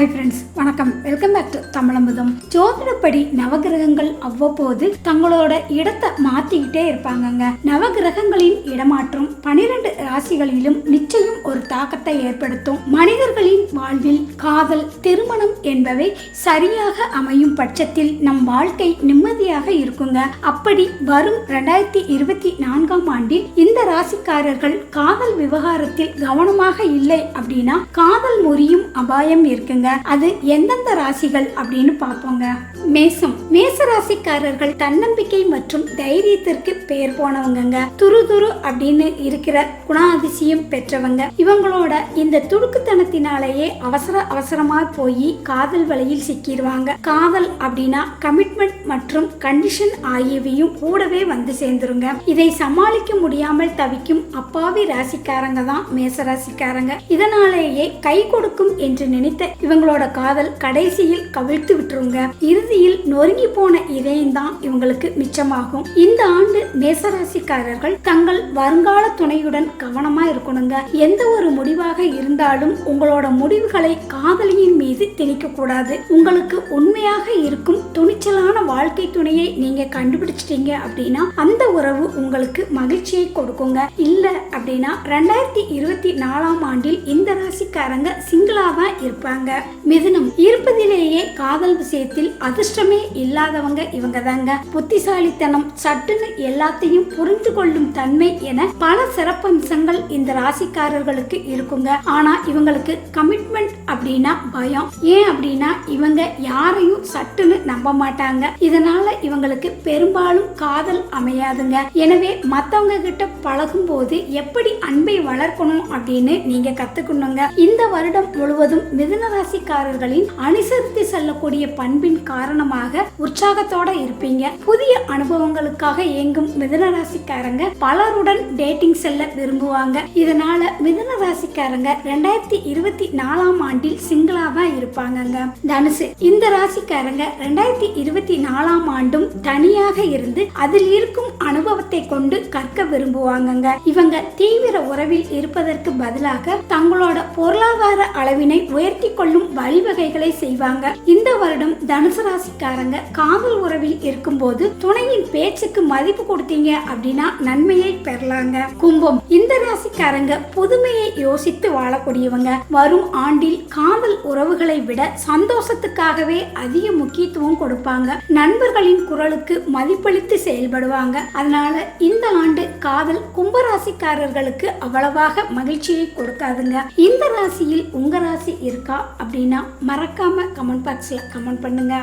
Hi friends welcome back to தமிழம்புதம் ஜோதிடப்படி நவகிரகங்கள் அவ்வப்போது தங்களோட இடத்தை மாத்திக்கிட்டே இருப்பாங்கங்க. நவகிரகங்களின் இடமாற்றம் பனிரெண்டு ராசிகளிலும் நிச்சயம் ஒரு தாக்கத்தை ஏற்படுத்தும். மனிதர்களின் வாழ்வில் காதல் திருமணம் என்பவை சரியாக அமையும் பட்சத்தில் நம் வாழ்க்கை நிம்மதியாக இருக்குங்க. அப்படி வரும் ரெண்டாயிரத்தி இருபத்தி நான்காம் ஆண்டில் இந்த ராசிக்காரர்கள் காதல் விவகாரத்தில் கவனமாக இல்லை அப்படின்னா காதல் முறியும் அபாயம் இருக்குங்க. அது எந்தெந்த ராசிகள் அப்படின்னு பார்ப்போங்க. மேசம். மேச ராசிக்காரர்கள் தன்னம்பிக்கை மற்றும் தைரியத்திற்கு பெயர் போனவங்கங்க. துரு துரு அப்படின்னு இருக்கிற குணாதிசயம் பெற்றவங்க. இவங்களோட இந்த துடுக்குத்தனத்தினாலேயே அவசர அவசரமா போய் காதல் வழியில் சிக்கிடுவாங்க காதல் அப்படின்னா கமிட்மெண்ட் மற்றும் கண்டிஷன் ஆகியவையும் கூடவே வந்து சேர்ந்துருங்க. இதை சமாளிக்க முடியாமல் தவிக்கும் அப்பாவி ராசிக்காரங்க தான் மேச ராசிக்காரங்க இதனாலேயே கை கொடுக்கும் என்று நினைத்த இவங்களோட காதல் கடைசியில் கவிழ்த்து விட்டுருங்க. இறுதி இறுதியில் நொறுங்கி போன இதயம்தான் இவங்களுக்கு மிச்சமாகும். இந்த ஆண்டு மேசராசிக்காரர்கள் தங்கள் வருங்கால துணையுடன் கவனமா இருக்கணுங்க. எந்த ஒரு முடிவாக இருந்தாலும் உங்களோட முடிவுகளை காதலியின் மீது திணிக்க கூடாது உங்களுக்கு உண்மையாக வாழ்க்கை துணையை நீங்க கண்டுபிடிச்சிட்டீங்க அப்படின்னா அந்த உறவு உங்களுக்கு மகிழ்ச்சியை கொடுக்குங்க. இல்ல அப்படின்னா ரெண்டாயிரத்தி இருபத்தி நாலாம் ஆண்டில் இந்த ராசிக்காரங்க சிங்கிளா தான் இருப்பாங்க. மிதுனம் இருப்பதிலேயே காதல் விஷயத்தில் அதிர்ஷ்டமே இல்லாதவங்க இவங்க தாங்க புத்திசாலித்தனம் சட்டுன்னு எல்லாத்தையும் புரிந்து கொள்ளும் தன்மை என பல சிறப்பம்சங்கள் இந்த ராசிக்காரர்களுக்கு இருக்குங்க. ஆனா இவங்களுக்கு கமிட்மெண்ட் அப்படின்னா பயம். ஏன் அப்படின்னா இவங்க யாரையும் சட்டுன்னு நம்ப மாட்டாங்க. இதனால இவங்களுக்கு பெரும்பாலும் காதல் அமையாதுங்க. எனவே மத்தவங்க கிட்ட பழகும் போது எப்படி அன்பை வளர்க்கணும் அப்படின்னு நீங்க கத்துக்கணுங்க. இந்த வருடம் முழுவதும் மிதுன ராசிக்காரர்களின் அனுசரித்து செல்லக்கூடிய பண்பின் காரணமாக உற்சாகத்தோட இருப்பீங்க. புதிய அனுபவங்களுக்காக இயங்கும் மிதுன ராசிக்காரங்க பலருடன் டேட்டிங் செல்ல விரும்புவாங்க. இதனால மிதுன ராசிக்காரங்க ரெண்டாயிரத்தி இருபத்தி நாலாம் ஆண்டில் சிங்கிளா தான் இருப்பாங்கங்க. தனுசு இந்த ராசிக்காரங்க ரெண்டாயிரத்தி இருபத்தி நாலு நாலாம் ஆண்டும் தனியாக இருந்து அதில் இருக்கும் அனுபவத்தை கொண்டு கற்க விரும்புவாங்கங்க. இவங்க தீவிர உறவில் இருப்பதற்கு பதிலாக தங்களோட பொருளாதார அளவினை உயர்த்தி கொள்ளும் வழிவகைகளை செய்வாங்க. இந்த வருடம் தனுசு ராசிக்காரங்க காதல் உறவில் இருக்கும்போது துணையின் பேச்சுக்கு மதிப்பு கொடுத்தீங்க அப்படின்னா நன்மையை பெறலாங்க. கும்பம் இந்த ராசிக்காரங்க புதுமையை யோசித்து வாழக்கூடியவங்க. வரும் ஆண்டில் காதல் உறவுகளை விட சந்தோஷத்துக்காகவே அதிக முக்கியத்துவம் கொடுப்பாங்க. நண்பர்களின் குரலுக்கு மதிப்பளித்து செயல்படுவாங்க. அதனால இந்த ஆண்டு காதல் கும்பராசிக்காரர்களுக்கு அவ்வளவாக மகிழ்ச்சியை கொடுக்காதுங்க. இந்த ராசியில் உங்க ராசி இருக்கா அப்படின்னா மறக்காம கமெண்ட் பாக்ஸ்ல கமெண்ட் பண்ணுங்க.